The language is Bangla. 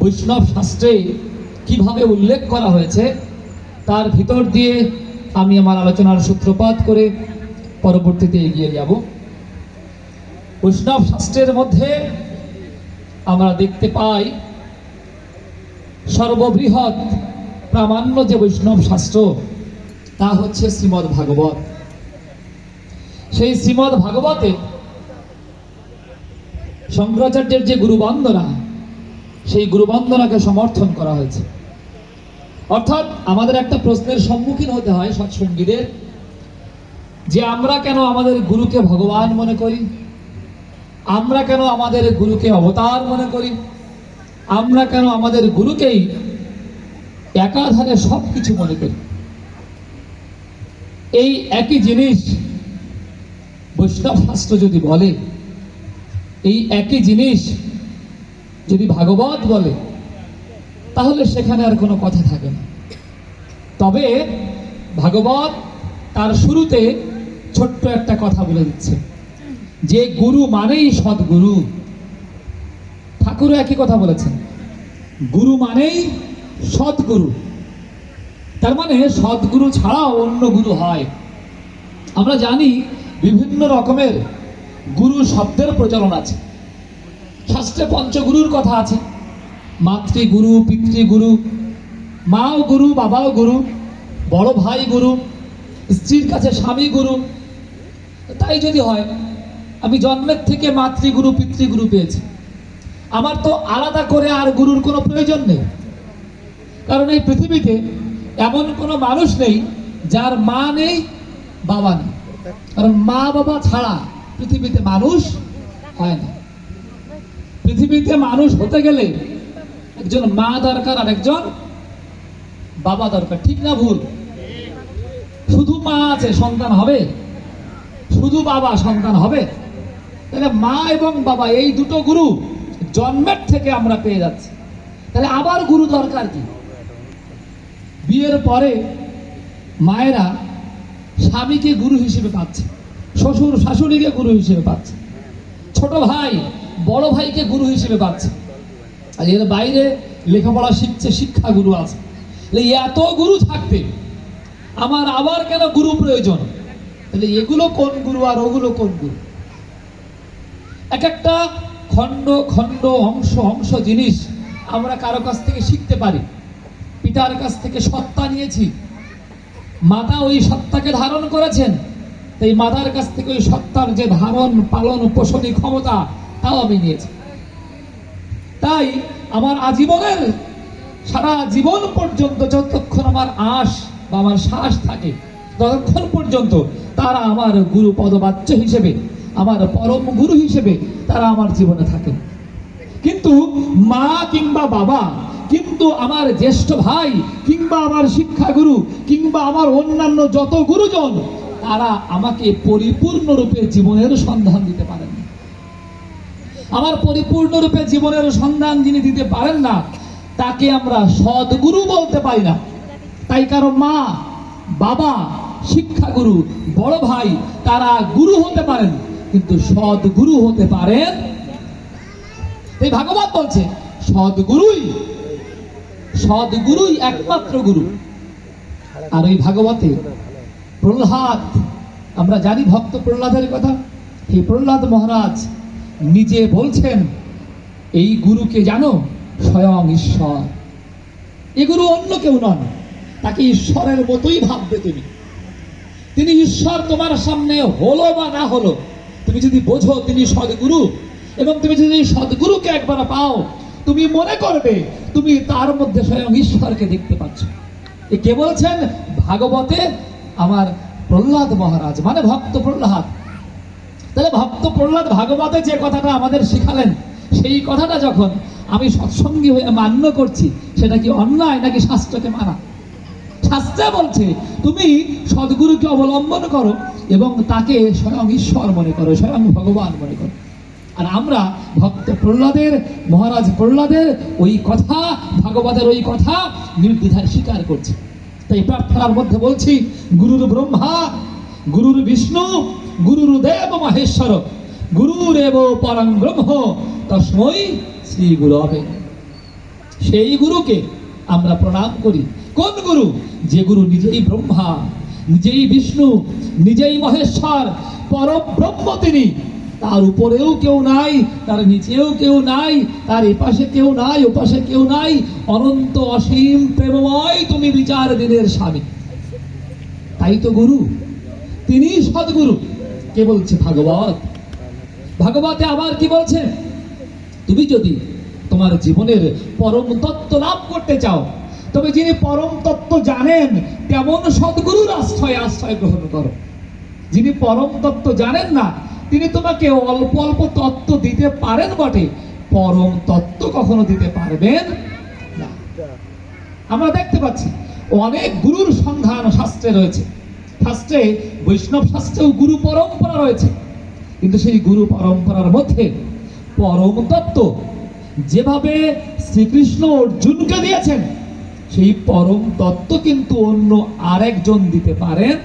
বৈষ্ণব শাস্ত্রে কীভাবে উল্লেখ করা হয়েছে, তার ভিতর দিয়ে আমি আমার আলোচনার সূত্রপাত করে পরবর্তীতে এগিয়ে যাব। বৈষ্ণব শাস্ত্রের মধ্যে আমরা দেখতে পাই, সর্ববৃহৎ প্রামাণ্য যে বৈষ্ণব শাস্ত্র, তা হচ্ছে শ্রীমদ্ ভাগবত। সেই শ্রীমদ্ ভাগবতে শঙ্করাচার্যের যে গুরুবন্দনা সেই গুরুবন্দনাকে সমর্থন করা হয়েছে। অর্থাৎ আমাদের একটা প্রশ্নের সম্মুখীন হতে হয় সৎসঙ্গীদের, যে আমরা কেন আমাদের গুরুকে ভগবান মনে করি? আমরা কেন আমাদের গুরুকে অবতার মনে করি? আমরা কেন আমাদের গুরুকেই একাধারে সব কিছু মনে করি? এই একই জিনিস বৈষ্ণব শাস্ত্র যদি বলে, এই একই জিনিস যদি ভাগবত বলে, তাহলে সেখানে আর কোনো কথা থাকে না। তবে ভাগবত তার শুরুতে ছোট্ট একটা কথা বলে দিচ্ছে। যে গুরু মানেই সদ্গুরু। ঠাকুরও একই কথা বলেছেন। গুরু মানেই সদ্গুরু। তার মানে সদ্গুরু ছাড়াও অন্য গুরু হয়। আমরা জানি বিভিন্ন রকমের গুরু শব্দের প্রচলন আছে। শাস্ত্রে পঞ্চগুরুর কথা আছে। মাতৃগুরু, পিতৃগুরু, মাও গুরু, বাবাও গুরু, বড় ভাই গুরু, স্ত্রীর কাছে স্বামী গুরু। তাই যদি হয়, আমি জন্মের থেকে মাতৃগুরু, পিতৃগুরু পেয়েছি। আমার তো আলাদা করে আর গুরুর কোনো প্রয়োজন নেই। কারণ এই পৃথিবীতে এমন কোনো মানুষ নেই যার মা নেই, বাবা নেই। কারণ মা বাবা ছাড়া পৃথিবীতে মানুষ হয় না। পৃথিবীতে মানুষ হতে গেলে একজন মা দরকার আর একজন বাবা দরকার, ঠিক না ভুল? শুধু মা আছে, সন্তান হবে? শুধু বাবা, সন্তান হবে? তাহলে মা এবং বাবা, এই দুটো গুরু জন্মের থেকে আমরা পেয়ে যাচ্ছি। তাহলে আবার গুরু দরকার কি? বিয়ের পরে মায়েরা স্বামীকে গুরু হিসেবে পাচ্ছে, শ্বশুর শাশুড়িকে গুরু হিসেবে পাচ্ছে। ছোট ভাই বড় ভাইকে গুরু হিসেবে পাচ্ছে আর এর বাইরে লেখাপড়া শিখছে, শিক্ষা গুরু আছে। এত গুরু থাকতে আমার আবার কেন গুরু প্রয়োজন? তাহলে এগুলো কোন গুরু আর ওগুলো কোন গুরু? এক একটা খণ্ড খণ্ড, অংশ অংশ জিনিস আমরা কারও কাছ থেকে শিখতে পারি। পিতার কাছ থেকে সত্তা নিয়েছি। মাতা ওই সত্তাকে ধারণ করেছেন। তাই মাতার কাছ থেকে ওই সত্তার যে ধারণ, পালন পোষণী ক্ষমতা তাও আমি নিয়েছি তাই আমার আজীবনের সারা জীবন পর্যন্ত যতক্ষণ আমার আশ বা আমার শ্বাস থাকে, ততক্ষণ পর্যন্ত তারা আমার গুরু পদবাচ্য হিসেবে, আমার পরম গুরু হিসেবে তারা আমার জীবনে থাকেন। কিন্তু মা কিংবা বাবা, কিন্তু আমার জ্যেষ্ঠ ভাই কিংবা আমার শিক্ষাগুরু কিংবা আমার অন্যান্য যত গুরুজন, তারা আমাকে পরিপূর্ণরূপে জীবনের সন্ধান দিতে পারেন। আমার পরিপূর্ণরূপে জীবনের সন্ধান যিনি দিতে পারেন না, তাকে আমরা সদ্গুরু বলতে পারি না। তাই কারও মা, বাবা, শিক্ষাগুরু, বড় ভাই, তারা গুরু হতে পারেন, কিন্তু সদ্গুরু হতে পারেন। এই ভাগবত বলছে, সদ্গুরুই সদ্গুরুই একমাত্র গুরু। আর ওই ভাগবতে প্রহ্লাদ, আমরা জানি ভক্ত প্রহ্লাদের কথা। এই প্রহ্লাদ মহারাজ নিজে বলছেন, এই গুরুকে জানো, স্বয়ং ঈশ্বর। এ গুরু অন্য কেউ নন, তাকে ঈশ্বরের মতোই ভাববে তুমি। তিনি ঈশ্বর তোমার সামনে হলো বা না হলো, তুমি যদি বোঝো তিনি সদ্গুরু, এবং তুমি যদি সদ্গুরুকে একবার পাও, তুমি মনে করবে, তুমি তার মধ্যে স্বয়ং ঈশ্বরকে দেখতে পাচ্ছ। এ কে বলছেন? ভাগবতে আমার প্রহ্লাদ মহারাজ মানে ভক্ত প্রহ্লাদ। ভক্ত প্রহ্লাদ ভাগবতে যে কথাটা আমাদের শিখালেন, সেই কথাটা যখন আমি সৎসঙ্গী হয়ে মান্য করছি, সেটা কি অন্যায় নাকি শাস্ত্রকে মানা শাস্ত্রে বলছে, তুমি সদ্গুরুকে অবলম্বন করো এবং তাকে স্বয়ং ঈশ্বর মনে করো, স্বয়ং ভগবান মনে করো। আর আমরা ভক্ত প্রহ্লাদের, মহারাজ প্রহ্লাদের ওই কথা, ভাগবতের ওই কথা নির্দ্বিধায় স্বীকার করছি। তাই প্রার্থনার মধ্যে বলছি, গুরুর ব্রহ্মা, গুরুর বিষ্ণু গুরুর দেব মহেশ্বর, গুরুরেব পরম ব্রহ্ম তস্মৈ শ্রী গুরবে। সেই গুরুকে আমরা প্রণাম করি। কোন গুরু? যে গুরু নিজেই ব্রহ্মা, নিজেই বিষ্ণু, নিজেই মহেশ্বর, পরব্রহ্ম তিনি। তার উপরেও কেউ নাই, তার নিচেও কেউ নাই, তার এপাশে কেউ নাই, ওপাশে কেউ নাই। অনন্ত অসীম প্রেমময় তুমি বিচার দিনের স্বামী। তাই তো গুরু। তিনি সদ্গুরু। কে বলছে ভাগবত? ভাগবতে আবার কি বলছে? তুমি যদি তোমার জীবনের পরম তত্ত্ব লাভ করতে চাও, তবে যিনি পরম তত্ত্ব জানেন, তেমন সদ্গুরুর আশ্রয় আশ্রয় গ্রহণ করো। যিনি পরম তত্ত্ব জানেন না, তিনি তোমাকে অল্প অল্প তত্ত্ব দিতে পারেন বটে। পরম তত্ত্ব কখনো দিতে পারবেন না। আমরা দেখতে পাচ্ছি, অনেক গুরুর সন্ধান শাস্ত্রে রয়েছে। শাস্ত্রে বৈষ্ণব শাস্ত্রেও গুরু পরম্পরা রয়েছে। কিন্তু সেই গুরু পরম্পরার মধ্যে পরম তত্ত্ব যেভাবে শ্রীকৃষ্ণ অর্জুনকে দিয়েছেন, সেই পরম তত্ত্ব কিন্তু অন্য আরেকজন দিতে পারেন।